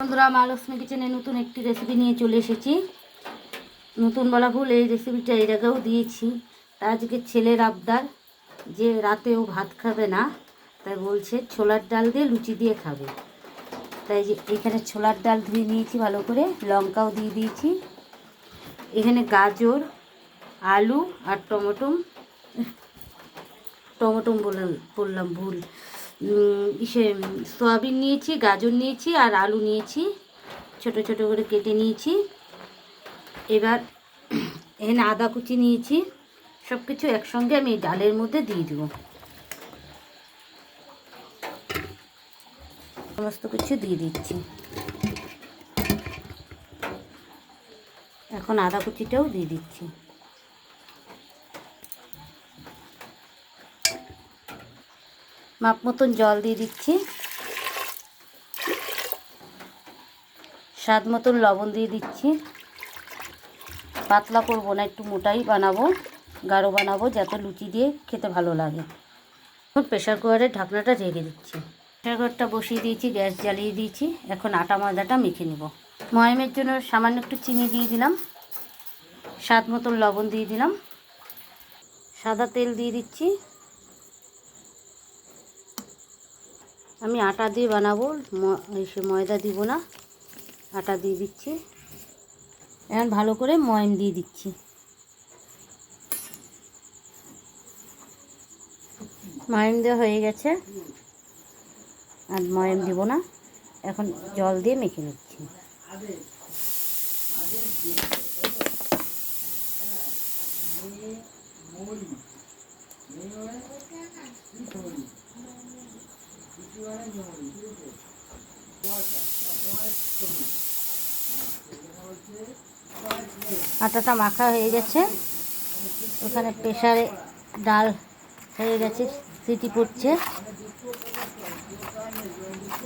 বন্ধুরা, মা লক্ষ্মী কিচেনে নতুন একটি রেসিপি নিয়ে চলে এসেছি। নতুন বলা ভুল, এই রেসিপিটা এর আগেও দিয়েছি। তা আজকে ছেলের আবদার, যে রাতেও ভাত খাবে না, তাই বলছে ছোলার ডাল দিয়ে লুচি দিয়ে খাবে। তাই যে এখানে ছোলার ডাল ধুয়ে নিয়েছি ভালো করে, লঙ্কাও দিয়ে দিয়েছি। এখানে গাজর, আলু আর টমেটো টমেটো বললাম বললাম ভুল। ইসে সয়াবিন নিয়েছি, গাজর নিয়েছি আর আলু নিয়েছি। ছোট ছোট করে কেটে নিয়েছি। এবার এখানে আদা কুচি নিয়েছি। সব কিছু একসঙ্গে আমি ডালের মধ্যে দিয়ে দেবো। সমস্ত কিছু দিয়ে দিচ্ছি। এখন আদা কুচিটাও দিয়ে দিচ্ছি। মাপ মতন জল দিয়ে দিচ্ছি। স্বাদ মতন লবণ দিয়ে দিচ্ছি। পাতলা করব না, একটু মোটাই বানাবো, গাঢ় বানাবো, যাতে লুচি দিয়ে খেতে ভালো লাগে। এখন প্রেশার কুকারের ঢাকনাটা ঢেকে দিচ্ছি। প্রেশার কুকারটা বসিয়ে দিয়েছি, গ্যাস জ্বালিয়ে দিয়েছি। এখন আটা ময়দাটা মেখে নেব। ময়মের জন্য সামান্য একটু চিনি দিয়ে দিলাম। স্বাদ মতন লবণ দিয়ে দিলাম। সাদা তেল দিয়ে দিচ্ছি। আমি আটা দিয়ে বানাবো। সে ময়দা দিব না। আটা দিয়ে দিচ্ছি। এখন ভালো করে ময়ম দিয়ে দিচ্ছি। ময়ম দেওয়া হয়ে গেছে। আর ময়ম দিব না। এখন জল দিয়ে মেখে নিচ্ছি। আটাটা মাখা হয়ে গেছে। ওখানে প্রেশারে ডাল হয়ে গেছে, সিটি পড়ছে।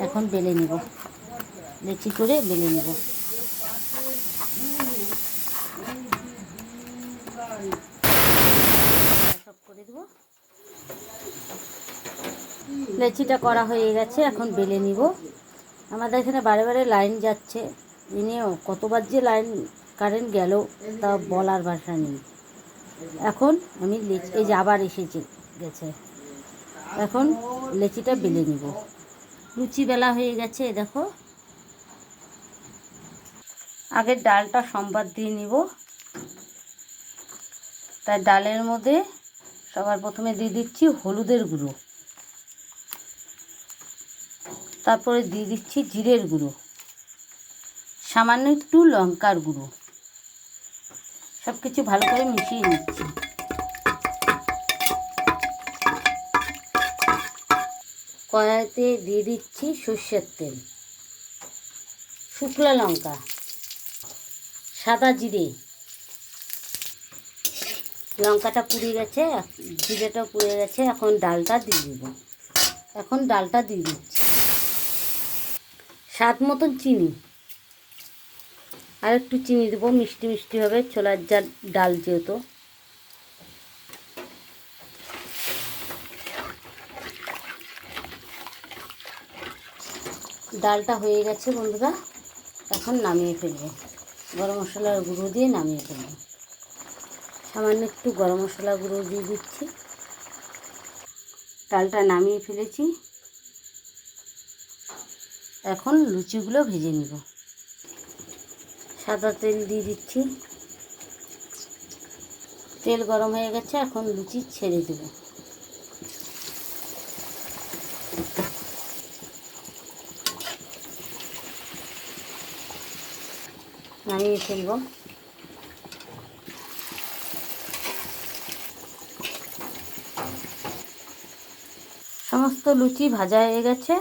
এখন বেলে নিব। লেচি করে বেলে নিব। সব করে দেবো। লেচিটা করা হয়ে গেছে, এখন বেলে নিব। আমাদের এখানে বারে বারে লাইন যাচ্ছে। এ নিয়েও কতবার যে লাইন কারেন্ট গেল, তা বলার ভাষা নেই। এখন আমি লেচি, এই যে আবার এসেছে, গেছে। এখন লেচিটা বেলে নিব। লুচি বেলা হয়ে গেছে দেখো। আগের ডালটা সম্বাদ দিয়ে নিব। তাই ডালের মধ্যে সবার প্রথমে দিয়ে দিচ্ছি হলুদের গুঁড়ো। তারপরে দিয়ে দিচ্ছি জিরের গুঁড়ো। সামান্য একটু লঙ্কার গুঁড়ো। সব কিছু ভালো করে মিশিয়ে নিচ্ছি। কড়াইতে দিয়ে দিচ্ছি সর্ষের তেল। শুকনো লঙ্কা। সাদা জিরে। লঙ্কাটা পুড়ে গেছে, জিরেটাও পুড়ে গেছে, এখন ডালটা দিয়ে দিব। এখন ডালটা দিয়ে দিচ্ছি। স্বাদ মতন চিনি। আর একটু চিনি দেবো, মিষ্টি মিষ্টি হবে, ছোলার জাল ডাল যেহেতু। ডালটা হয়ে গেছে বন্ধুরা, এখন নামিয়ে ফেলব। গরম মশলার গুঁড়ো দিয়ে নামিয়ে ফেলব। সামান্য একটু গরম মশলা গুঁড়ো দিয়ে দিচ্ছি। ডালটা নামিয়ে ফেলেছি। এখন লুচিগুলো ভেজে নিব। সাদা তেল দিয়ে দিচ্ছি। তেল গরম হয়ে গেছে, এখন লুচি ছেড়ে দেব। নামিয়ে ফেলব। সমস্ত লুচি ভাজা হয়ে গেছে।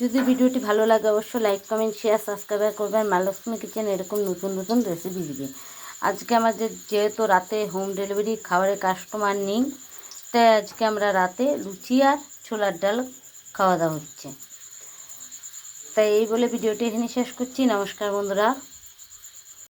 যদি ভিডিওটি ভালো লাগে, অবশ্যই লাইক কমেন্ট শেয়ার সাবস্ক্রাইব করবেন। মালক্ষ্মী কিচেন এরকম নতুন নতুন রেসিপি দিবে। আজকে আমাদের যেহেতু রাতে হোম ডেলিভারি খাবারের কাস্টমার নেই, তাই আজকে আমরা রাতে লুচি আর ছোলার ডাল খাওয়া দাওয়া হচ্ছে। তাই এই বলে ভিডিওটি এখানে শেষ করছি। নমস্কার বন্ধুরা।